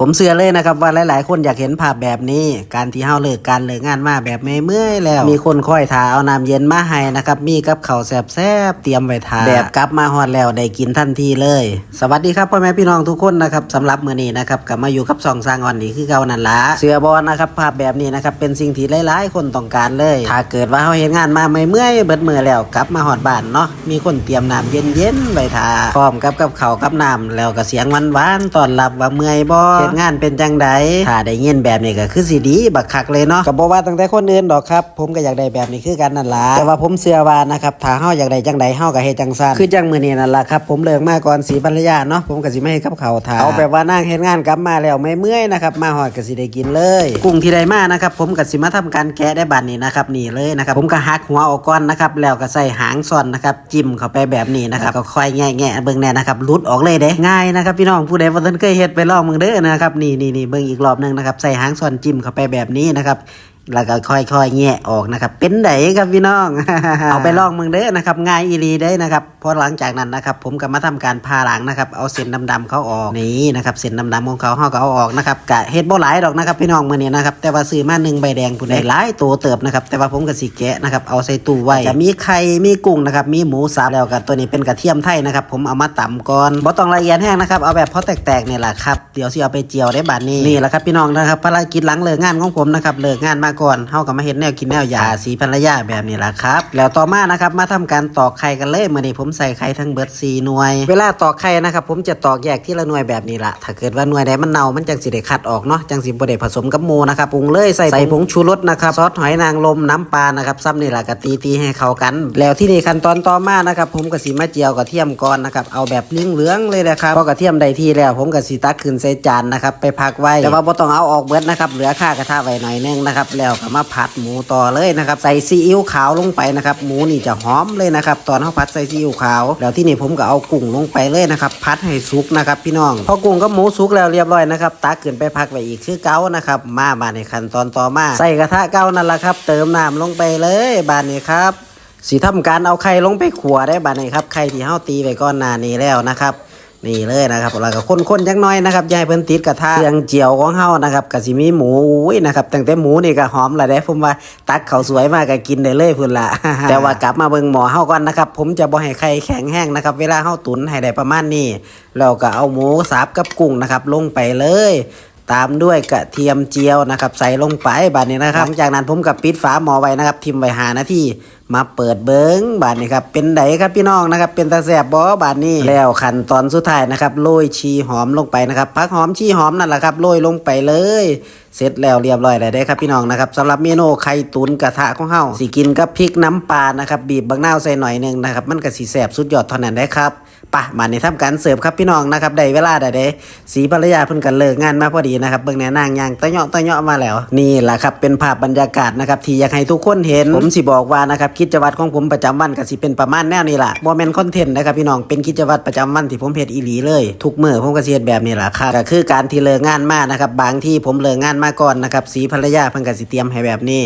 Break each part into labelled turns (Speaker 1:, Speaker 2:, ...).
Speaker 1: ผมเชื่อเลยนะครับว่าหลาย ๆ คนอยากเห็นภาพแบบนี้ การที่เฮาเลิกการเลิกงานมาแบบเมื่อยแล้ว มีคนคอยทาเอาน้ำเย็นมาให้นะครับมีกับข้าวแซ่บๆเตรียมไว้ทาแบบกลับมาฮอดแล้วได้กินทันทีเลย สวัสดีครับพ่อแม่พี่น้องทุกคนนะครับสำหรับมื้อนี้นะครับกลับมาอยู่กับสองสร้างอ่อนนี่คือเก่านั่นละเสือบอลนะครับภาพแบบนี้นะครับเป็นสิ่งที่หลาย ๆ คนต้องการเลย ถ้าเกิดว่าเฮาเฮ็ดงานมาเมื่อยเบิดมือแล้วกลับมาฮอดบ้านเนาะมีคนเตรียมน้ำเย็นๆไว้ทาพร้อมกับกับข้าวกับน้ำแล้วก็เสียงหวานๆตอนรับว่าเมื่อยบ่ดงานเป็นจังใดถ้าได้ยินแบบนี้ก็คือสิดีบักคักเลยเนาะก็บ่ว่าตั้งแต่คนอื่นดอกครับ ผมก็อยากได้แบบนี้คือกันนั่นล่ะแต่ว่าผมเชื่อว่านะครับถ้าเฮาอยากได้จังใดเฮาก็เฮ็ดจังซั่นคือจังมื้อนี้นั่นล่ะครับผมเลิกมาก่อนสีภรรยาเนาะผมก็สิไม่ให้กับข้าวทาเอาแบบว่านั่งเฮ็ดงานกลับมาแล้วไม่เมื่อยนะครับมาฮอดก็สิได้กินเลย กุ้งที่ได้มานะครับผมก็สิมาทำการแกะได้บัดนี้นะครับนี่เลยนะครับผมก็หักหัวออกก่อนนะครับแล้วก็ใส่หางซ่อนนะครับจิ้มเข้าไปแบบนี้นะครับก็ค่อยแงะๆเบิ่งแน่นะครับหลุดออกเลยเด้ง่ายนะครับพี่น้องผู้ใดบ่ทันเคยเฮ็ดไปลองมึงเด้อนะครับนี่นี่นี่เบิ่งอีกรอบหนึงนะครับใส่หางส่วนจิ้มเข้าไปแบบนี้นะครับ แล้วก็ค่อยๆแงะออกนะครับ เป็นไดครับพี่น้อง เอาไปลองมึงเด้อนะครับ ง่ายอีหลีได้นะครับพอหลังจากนั้นนะครับ ผมก็มาทำการพาหลังนะครับ เอาเส้นดำๆเขาออกนี่นะครับเส้นดำๆของเขาเขาก็เอาออกนะครับกะเฮ็ดบ่หลายดอกนะครับ พี่น้องมื้อนี้นะครับแต่ว่าซื้อมาหนึ่งใบแดงผู้ใดหลายตัวเติบนะครับ แต่ว่าผมก็สิแกะนะครับเอาใส่ตู้ไว้จะมีไข่มีกุ้งนะครับมีหมูสับแล้วก็ตัวนี้เป็นกระเทียมไทยนะครับ ผมเอามาตำก่อนบ่ต้องละเอียดแห้งนะครับเอาแบบพอแตกๆเนี่ยแหละครับเดี๋ยวสิเอาไปเจียวได้บัดนี้นี่แหละครับพี่น้องนะครับภารกิจหลังเลิกงานของผมนะครับเลิกงานมาก่อนเฮาก็มาเฮ็ดแนวกินแนวยาสีภรรยาแบบนี้แหละครับ แล้วต่อมานะครับมาทำการตอกไข่กันเลยมื้อนี้ผมใส่ไข่ทั้งเบิด4หน่วย เวลาตอกไข่นะครับผมจะตอกแยกทีละหน่วยแบบนี้ละถ้าเกิดว่าหน่วยใดมันเน่ามันจังสิได้คัดออกเนาะจังสิบ่ได้ผสมกับหมูนะครับปรุงเลยใส่ใส่ผงชูรสนะครับซอสหอยนางรมน้ำปลานะครับซ้ำนี่แหละกะตีตีให้เข้ากัน แล้วที่นี่ขั้นตอนต่อมานะครับผมก็สิมาเจียวกระเทียมก่อนนะครับเอาแบบเหลืองๆเลยนะครับพอกระเทียมได้ที่แล้ว ผมก็สิตักขึ้นใส่จานนะครับไปพักไว้แต่ว่าบ่ต้องเอาออกเบิดนะครับเหลือค่ากระทะไว้หน่อยนึงนะครับแล้วก็มาผัดหมูต่อเลยนะครับใส่ซีอิ๊วขาวลงไปนะครับหมูนี่จะหอมเลยนะครับตอนเขาผัดใส่ซีอิ๊วขาวแล้วที่นี่ผมก็เอากุ้งลงไปเลยนะครับพัดให้สุกนะครับพี่น้องพอกุ้งกับหมูสุกแล้วเรียบร้อยนะครับตักขึ้นไปพักไว้อีกคือเก้านะครับมาบานในขั้นตอนต่อมา ใส่กระทะเก้านั่นแหละครับ เติมน้ำลงไปเลยบานนี้ครับสีทำการเอาไข่ลงไปขัวได้บาดนี้ครับไข่ที่เฮาตีไว้ก้อนหน้านี้แล้วนะครับ นี่เลยนะครับเราก็คนๆจักน้อยนะครับยายเพิ่นติดกระทะเครื่องเจียวของเฮานะครับก็สิมีหมูอุ้ยนะครับตั้งแต่หมูนี่ก็หอมละได้ผมว่าตักเขาสวยมากก็กินได้เลยพุ่นละแต่ว่ากลับมาเบิ่งหมอเฮาก่อนนะครับผมจะบ่ให้ไข่แข็งแห้งนะครับเวลาเฮาตุ๋นให้ได้ประมาณนี้เราก็เอาหมูสับกับกุ้งนะครับลงไปเลย ตามด้วยกระเทียมเจียวนะครับ ใส่ลงไปบาดนี้นะครับ หลังจากนั้นผมกับปิดฝาหม้อไว้นะครับ ทิมไว้หานาทีมาเปิดเบิ้งบาดนี้ครับเป็นไดครับพี่น้องนะครับ เป็นตาแสบบ่บาดนี้แล้วขั้นตอนสุดท้ายนะครับโรยชีหอมลงไปนะครับพักหอมชีหอมนั่นแหละครับโรยลงไปเลย เสร็จแล้วเรียบร้อยแล้วได้ครับพี่น้องนะครับสำหรับเมนูไข่ตุ๋นกระทะของเฮาสิกินกับพริกน้ำปลานะครับบีบบางนาวใส่หน่อยหนึงนะครับมันก็สิแสบสุดยอดเท่านั้นได้ครับ ปะมาในทำการเสิร์ฟครับพี่น้องนะครับได้เวลาได้เด้สีภรรยาเพิ่นกันเลิกงานมาพอดีนะครับเบิ่งแน่นางยางตะเหาะตะเหาะมาแล้ว นี่แหละครับเป็นภาพบรรยากาศนะครับที่อยากให้ทุกคนเห็น ผมสิบอกว่านะครับกิจวัตรของผมประจำวันก็สิเป็นประมาณแนวนี้ล่ะบ่แม่นคอนเทนต์นะครับพี่น้องเป็นกิจวัตรประจำวันที่ผมเฮ็ดอีหลีเลยทุกมื้อผมก็สิเฮ็ดแบบนี้ล่ะครับก็คือการที่เลิกงานมานะครับบางที่ผมเลิกงานมาก่อนนะครับสีภรรยาเพิ่นก็สิเตรียมให้แบบนี้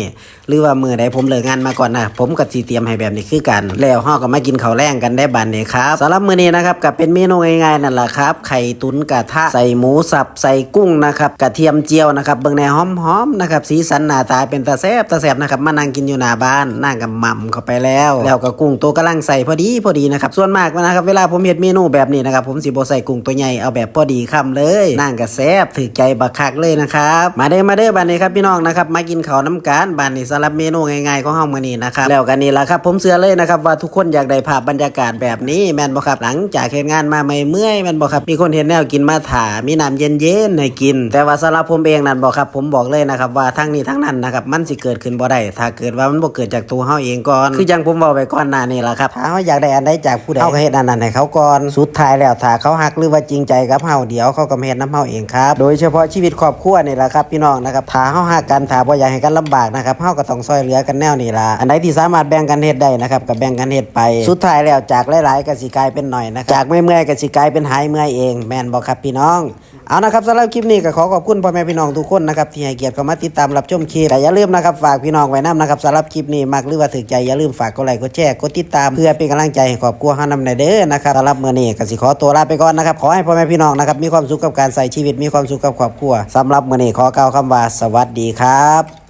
Speaker 1: หรือว่ามื้อใดผมเลิกงานมาก่อนนะผมก็สิเตรียมให้แบบนี้คือกัน แล้วเฮาก็มากินข้าวแรงกันได้บัดนี้ครับสำหรับมื้อนี้นะครับก็เป็นเมนูง่ายๆนั่นแหละครับไข่ตุ๋นกระทะใส่หมูสับใส่กุ้งนะครับกระเทียมเจียวนะครับเบิ่งแน่หอมๆนะครับสีสันหน้าตาเป็นตาแซบตาแซบนะครับมานั่งกินอยู่หน้าบ้านนั่งกับหม่ำเข้าไปแล้ว แล้วก็กุ้งตัวกำลังใส่พอดีพอดีนะครับส่วนมากนะครับเวลาผมเฮ็ดเมนูแบบนี้นะครับผมสิบใส่กุ้งตัวใหญ่เอาแบบพอดีคำเลยนั่งก็แซบถือใจบักคักเลยนะครับมาเด้อมาเด้อบ้านนี้ครับพี่น้องนะครับมากินข้าวน้ำกันบ้านนี้สำหรับเมนูง่ายๆของเฮามื้อนี้นะครับแล้วกันนี่ละครับผมเชื่อเลยนะครับว่าทุกคนอยากได้ภาพบรรยากาศแบบนี้แมนบ่ครับหลงจากเฮ็ดงานมาไม่เมื่อยม่นบ่ครับมีคนเห็นแนวกินมาถามีน้ำเย็นๆให้กิน แต่ว่าสำหรับผมเองนั่นบ่ครับ ผมบอกเลยนะครับว่าทั้งนี้ทั้งนั้นนะครับมันสิเกิดขึ้นบ่ได้ถ้าเกิดว่ามันบ่เกิดจากตัวเฮาเองก่อน คือจังผมเว้าไปก่อนหน้านี้ล่ะครับถ้าเฮาอยากได้อันใดจากผู้ใดเฮาก็เฮ็ดอันนั้นให้เขาก่อนสุดท้ายแล้วถ้าเขาฮักหรือว่าจริงใจกับเฮาเดี๋ยวเขาก็เฮ็ดนํเฮาเองครับโดยเฉพาะชีวิตครอบครัวนี่แหละครับพี่น้องนะครับถ้าเฮาฮักกันถ้าบ่อยากให้กันลำบากนะครับเฮาก็ต้องช่วยเหลือกันแนวนี้ล่ะอันใดที่สามารถแบ่งกันเฮ็ดได้นะครับก็แบ่งกันเฮ็ดไป สุดท้ายแล้วจากหลายๆก็สิกลายเป็นหน่อยนะครับจากเมื่อยๆก็สิกลายเป็นหายเมื่อยเองแม่นบ่ครับพี่น้อง เอานะครับสำหรับคลิปนี้ก็ขอขอบคุณพ่อแม่พี่น้องทุกคนนะครับที่ให้เกียรติเข้ามาติดตามรับชมคลิปแต่อย่าลืมนะครับฝากพี่น้องไว้นํนะครับสำหรับคลิปนี้มักหรือว่าถึกใจอย่าลืมฝากกดไลค์กดแชร์กดติดตามเพื่อเป็นกำลังใจให้ครอบครัวเฮานำในเด้อนะครับสำหรับเมื้อนี้ก็สิขอตัวลาไปก่อนนะครับขอให้พ่อแม่พี่น้องนะครับมีความสุขกับการใส่ชีวิตมีความสุขกับครอบครัวสำหรับเมื้อนี้ขอกล่าวคำว่าสวัสดีครับ